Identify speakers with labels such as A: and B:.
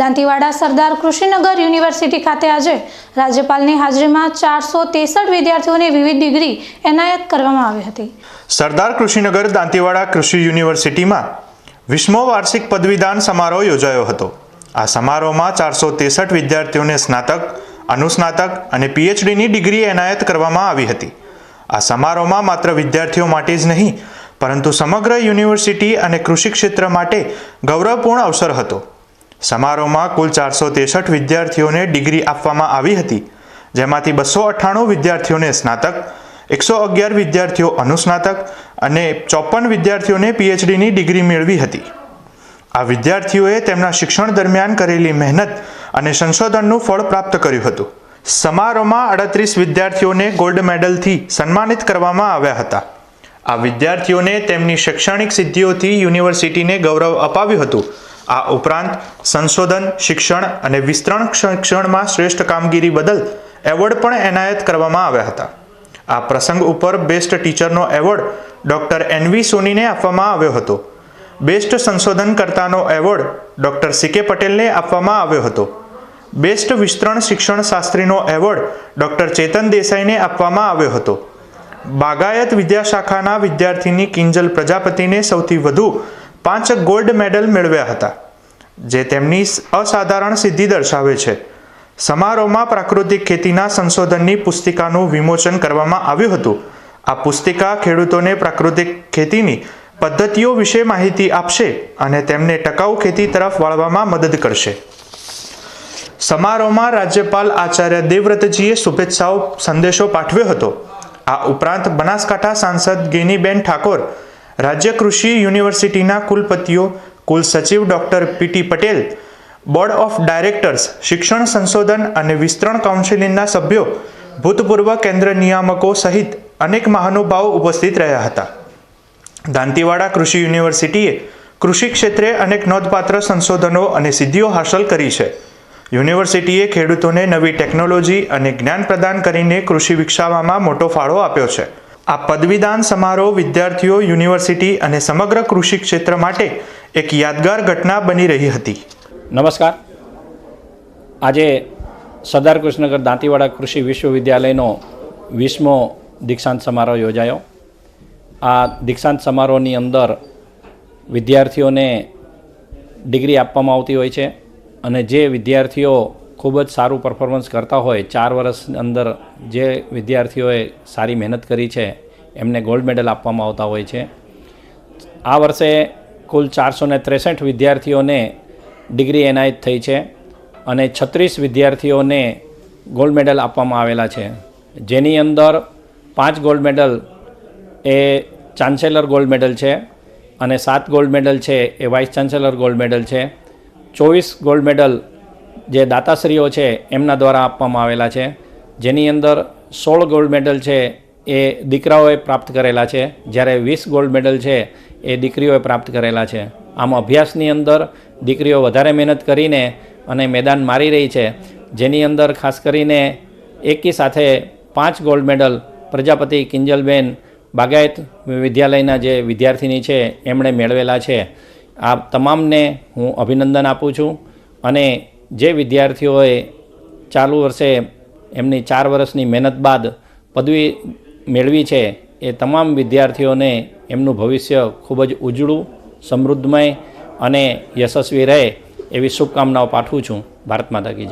A: દાંતીવાડા સરદાર Krushinagar university ખાતે આજે રાજ્યપાલની હાજરીમાં ચારસો ત્રેસઠ વિદ્યાર્થીઓને વિવિધ ડિગ્રી એનાયત કરવામાં આવી હતી.
B: સરદાર કૃષિનગર દાંતીવાડા કૃષિ યુનિવર્સિટીમાં વિશ્વ વાર્ષિક પદવીદાન સમારોહ યોજાયો હતો. આ સમારોહમાં ચારસો ત્રેસઠ વિદ્યાર્થીઓને સ્નાતક, અનુસ્નાતક અને પીએચડીની ડિગ્રી એનાયત કરવામાં આવી હતી. આ સમારોહમાં માત્ર વિદ્યાર્થીઓ માટે જ નહીં, પરંતુ સમગ્ર યુનિવર્સિટી અને કૃષિ ક્ષેત્ર માટે ગૌરવપૂર્ણ અવસર હતો. સમારોહમાં કુલ ચારસો ત્રેસઠ વિદ્યાર્થીઓને ડિગ્રી આપવામાં આવી હતી, જેમાંથી બસો અઠ્ઠાણું વિદ્યાર્થીઓને સ્નાતક, એકસો અગિયાર વિદ્યાર્થીઓ અનુસ્નાતક અને ચોપન વિદ્યાર્થીઓને પીએચડીની ડિગ્રી મેળવી હતી. આ વિદ્યાર્થીઓએ તેમના શિક્ષણ દરમિયાન કરેલી મહેનત અને સંશોધનનું ફળ પ્રાપ્ત કર્યું હતું. સમારોહમાં અડત્રીસ વિદ્યાર્થીઓને ગોલ્ડ મેડલથી સન્માનિત કરવામાં આવ્યા હતા. આ વિદ્યાર્થીઓને તેમની શૈક્ષણિક સિદ્ધિઓથી યુનિવર્સિટીને ગૌરવ અપાવ્યું હતું આ ઉપરાંત સંશોધન, શિક્ષણ અને વિસ્તરણ શિક્ષણમાં શ્રેષ્ઠ કામગીરી બદલ એવોર્ડ પણ એનાયત કરવામાં આવ્યા હતા. આ પ્રસંગ ઉપર બેસ્ટ ટીચરનો એવોર્ડ ડૉક્ટર એનવી સોનીને આપવામાં આવ્યો હતો. બેસ્ટ સંશોધનકર્તાનો એવોર્ડ ડૉક્ટર સી કે પટેલને આપવામાં આવ્યો હતો. બેસ્ટ વિસ્તરણ શિક્ષણ શાસ્ત્રીનો એવોર્ડ ડૉક્ટર ચેતન દેસાઈને આપવામાં આવ્યો હતો. બાગાયત વિદ્યાશાખાના વિદ્યાર્થીની કિંજલ પ્રજાપતિને સૌથી વધુ પાંચ ગોલ્ડ મેડલ મેળવ્યા હતા. જે તેમની અસાધારણ સિદ્ધિ દર્શાવે છે. સમારોહમાં પ્રાકૃતિક ખેતીના સંશોધનની પુસ્તિકાનું વિમોચન કરવામાં આવ્યું હતું. આ પુસ્તિકા ખેડૂતોને પ્રાકૃતિક ખેતીની પદ્ધતિઓ વિશે માહિતી આપશે અને તેમને ટકાઉ ખેતી તરફ વાળવામાં મદદ કરશે. સમારોહમાં રાજ્યપાલ આચાર્ય દેવવ્રતજીએ શુભેચ્છાઓ, સંદેશો પાઠવ્યો હતો. આ ઉપરાંત બનાસકાંઠા સાંસદ ગેનીબેન ઠાકોર, રાજ્ય કૃષિ યુનિવર્સિટીના કુલપતિઓ કુલ સચિવ doctor PT Patel, board of directors, શિક્ષણ સંશોધન અને વિસ્તરણ કાઉન્સિલિંગના સભ્યો, ભૂતપૂર્વ કેન્દ્ર નિયામકો સહિત અનેક મહાનુભાવો ઉપસ્થિત રહ્યા હતા. દાંતીવાડા કૃષિ યુનિવર્સિટીએ કૃષિ ક્ષેત્રે અનેક નોંધપાત્ર સંશોધનો અને સિદ્ધિઓ હાંસલ કરી છે. યુનિવર્સિટીએ ખેડૂતોને નવી ટેકનોલોજી અને જ્ઞાન પ્રદાન કરીને કૃષિ વિકસાવવામાં મોટો ફાળો આપ્યો છે. આ પદવીદાન સમારોહ વિદ્યાર્થીઓ, યુનિવર્સિટી અને સમગ્ર કૃષિ ક્ષેત્ર માટે એક યાદગાર ઘટના બની રહી હતી.
C: નમસ્કાર. આજે સરદાર કૃષ્ણનગર દાંતીવાડા કૃષિ વિશ્વવિદ્યાલયનો વીસમો દીક્ષાંત સમારોહ યોજાયો. આ દીક્ષાંત સમારોહની અંદર વિદ્યાર્થીઓને ડિગ્રી આપવામાં આવતી હોય છે અને જે વિદ્યાર્થીઓ ખૂબ જ સારું પરફોર્મન્સ કરતા હોય, ચાર વર્ષ અંદર જે વિદ્યાર્થીઓએ સારી મહેનત કરી છે, એમને ગોલ્ડ મેડલ આપવામાં આવતા હોય છે. આ વર્ષે કુલ ચારસો ત્રેસઠ વિદ્યાર્થીઓને ડિગ્રી એનાયત થઈ છે અને છત્રીસ વિદ્યાર્થીઓને ગોલ્ડ મેડલ આપવામાં આવેલા છે. જેની અંદર પાંચ ગોલ્ડ મેડલ એ ચાન્સેલર ગોલ્ડ મેડલ છે અને સાત ગોલ્ડ મેડલ છે એ વાઇસ ચાન્સેલર ગોલ્ડ મેડલ છે. ચોવીસ ગોલ્ડ મેડલ જે દાતાશ્રીઓ છે એમના દ્વારા આપવામાં આવેલા છે. જેની અંદર સોળ ગોલ્ડ મેડલ છે એ દીકરાઓએ પ્રાપ્ત કરેલા છે. જ્યારે વીસ ગોલ્ડ મેડલ છે, એ દીકરીઓએ પ્રાપ્ત કરેલા છે. આમ અભ્યાસની અંદર દીકરીઓ વધારે મહેનત કરીને અને મેદાન મારી રહી છે. જેની અંદર ખાસ કરીને એકી સાથે પાંચ ગોલ્ડ મેડલ પ્રજાપતિ કિંજલબેન બાગાયત વિદ્યાલયના જે વિદ્યાર્થીની છે, એમણે મેળવેલા છે. આ તમામને હું અભિનંદન આપું છું અને જે વિદ્યાર્થીઓએ ચાલુ વર્ષે એમની ચાર વર્ષની મહેનત બાદ પદવી મેળવી છે એ તમામ વિદ્યાર્થીઓને એમનું ભવિષ્ય ખૂબ જ ઉજળું, સમૃદ્ધમય અને યશસ્વી રહે એવી શુભકામનાઓ પાઠવું છું. ભારત માતા કી